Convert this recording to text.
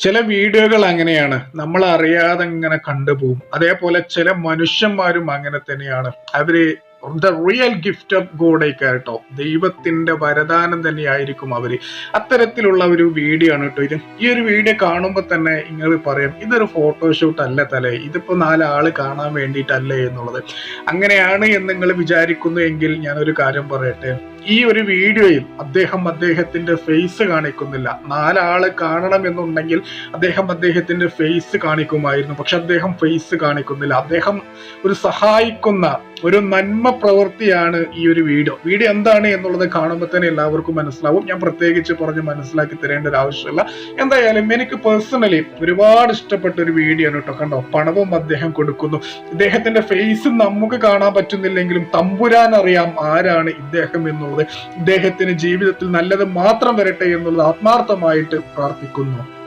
ചില വീഡിയോകൾ അങ്ങനെയാണ്. നമ്മൾ അറിയാതെ ഇങ്ങനെ കണ്ടുപോകും. അതേപോലെ ചില മനുഷ്യന്മാരും അങ്ങനെ തന്നെയാണ്. അവർ ദ റിയൽ ഗിഫ്റ്റ് ഓഫ് ഗോഡേക്ക് കേട്ടോ ദൈവത്തിന്റെ വരദാനം തന്നെയായിരിക്കും അവർ. അത്തരത്തിലുള്ള ഒരു വീഡിയോ ആണ് കേട്ടോ ഇത്. ഈ ഒരു വീഡിയോ കാണുമ്പോൾ തന്നെ നിങ്ങൾ പറയും ഇതൊരു ഫോട്ടോഷൂട്ട് അല്ല തലേ. ഇതിപ്പോ നാലാൾ കാണാൻ വേണ്ടിയിട്ടല്ലേ എന്നുള്ളത്. അങ്ങനെയാണ് എന്ന് നിങ്ങൾ വിചാരിക്കുന്നു എങ്കിൽ ഞാനൊരു കാര്യം പറയട്ടെ. ഈ ഒരു വീഡിയോയിൽ അദ്ദേഹം അദ്ദേഹത്തിന്റെ ഫേസ് കാണിക്കുന്നില്ല. നാലാൾ കാണണം എന്നുണ്ടെങ്കിൽ അദ്ദേഹം അദ്ദേഹത്തിന്റെ ഫേസ് കാണിക്കുമായിരുന്നു. പക്ഷെ അദ്ദേഹം ഫേസ് കാണിക്കുന്നില്ല. അദ്ദേഹം ഒരു സഹായിക്കുന്ന ഒരു നന്മ പ്രവൃത്തിയാണ് ഈ ഒരു വീഡിയോ. വീഡിയോ എന്താണ് എന്നുള്ളത് കാണുമ്പോൾ തന്നെ എല്ലാവർക്കും മനസ്സിലാവും. ഞാൻ പ്രത്യേകിച്ച് പറഞ്ഞ് മനസ്സിലാക്കി തരേണ്ട ഒരു ആവശ്യമില്ല. എന്തായാലും എനിക്ക് പേഴ്സണലി ഒരുപാട് ഇഷ്ടപ്പെട്ട ഒരു വീഡിയോ ആണ് കേട്ടോ. കണ്ടോ? പണവും അദ്ദേഹം കൊടുക്കുന്നു. ഇദ്ദേഹത്തിന്റെ ഫേസ് നമുക്ക് കാണാൻ പറ്റുന്നില്ലെങ്കിലും തമ്പുരാൻ അറിയാം ആരാണ് ഇദ്ദേഹം എന്നുള്ളത്. ഇദ്ദേഹത്തിന് ജീവിതത്തിൽ നല്ലത് മാത്രം വരട്ടെ എന്നുള്ളത് ആത്മാർത്ഥമായിട്ട് പ്രാർത്ഥിക്കുന്നു.